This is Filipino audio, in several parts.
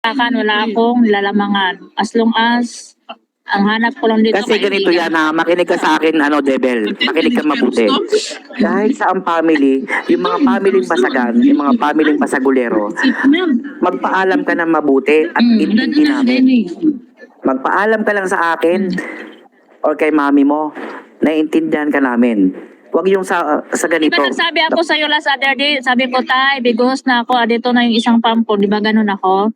Akan, wala akong lalamangan. As long as ang hanap ko lang dito Kasi ganito yan ha, makinig ka sa akin, ano, Debel. Makinig ka mabuti. Kahit sa ang family, yung mga familyng basagan, yung mga familyng basagulero, magpaalam ka ng mabuti at Mm, intindi namin. Magpaalam ka lang sa akin or kay mami mo, naiintindihan ka namin. Huwag yung sa, sa Di ganito. ba nagsabi ako sa'yo last other day, sabi ko, tay, bigos na ako, ah, dito na yung isang pampo, di ba ganun ako?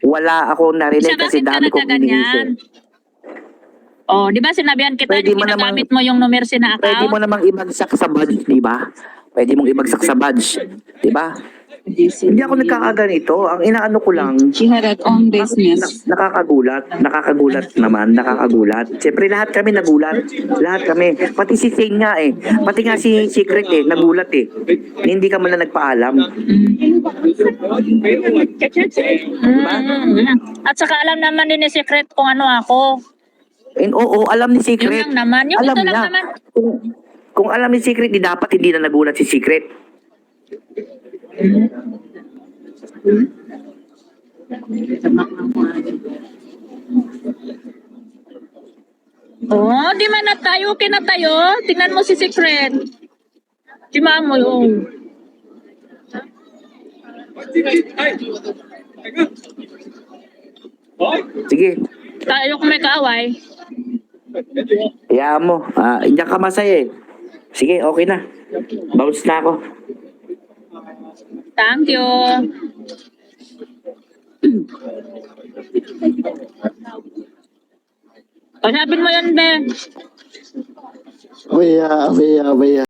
Wala ako narinig kasi dami kong iniisip. Oh, di ba sinabihan kita, Pwede mo ginagamit mo yung numersi na Pwede mo account? namang ibagsak sa badge, di ba? Pwede mong ibagsak sa badge, di ba? Hindi ako nagkakaganito. Ang inaano ko lang, She had her own business. na- nakakagulat, nakakagulat naman, nakakagulat. Siyempre lahat kami nagulat. Lahat kami. Pati si Shane nga eh. Pati nga si Secret eh, nagulat eh. Hindi ka man na nagpaalam. Mm. At saka alam naman din ni Secret kung ano ako. And oo, alam ni Yun Secret. lang naman. Yung alam ito lang niya. naman. Kung, kung alam ni Secret, di dapat hindi na nagulat si Secret. Oh, di man na tayo, okay na tayo. Tingnan mo si Secret. Si Mamo, oh. Sige, Tayo kung may kaaway. hayaan mo. Ah, hindi ka masaya eh. Sige, okay na. Bounce na ako. Thank you. Kausapin mo yun, Ben. Abaya, abaya, abaya.